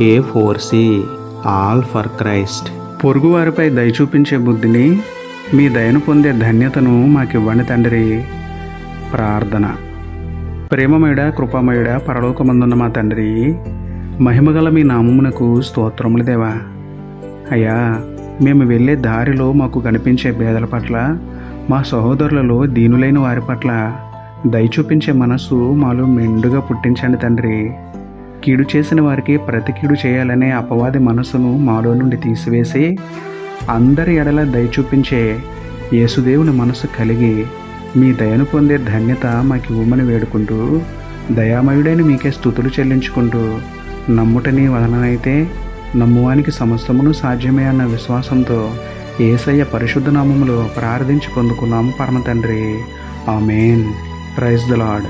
A four C all for Christ పొరుగువారిపై దయ చూపించే బుద్ధిని మీ దయను పొందే ధన్యతను మాకివ్వండి తండ్రి. ప్రార్థన. ప్రేమమయుడ కృపామయుడ పరలోకమందున్న మా తండ్రి మహిమగల మీ నామమునకు స్తోత్రములు దేవా. అయ్యా మేము వెళ్ళే దారిలో మాకు కనిపించే భేదల పట్ల మా సహోదరులలో దీనులైన వారి పట్ల దయ చూపించే మనస్సు మాలో మెండుగా పుట్టించండి తండ్రి. కీడు చేసిన వారికి ప్రతి కీడు చేయాలనే అపవాది మనస్సును మాలో నుండి తీసివేసి అందరి ఎడల దయ చూపించే యేసుదేవుని మనసు కలిగి మీ దయను పొందే ధన్యత మాకు ఇవ్వమని వేడుకుంటూ దయామయుడైన మీకే స్థుతులు చెల్లించుకుంటూ నమ్ముటని వదననైతే నమ్మువానికి సమస్తమును సాధ్యమే అన్న విశ్వాసంతో ఏసయ్య పరిశుద్ధ నామములో ప్రార్థించి పొందుకున్నాము పరమతండ్రి. ఆమెన్. Praise the lord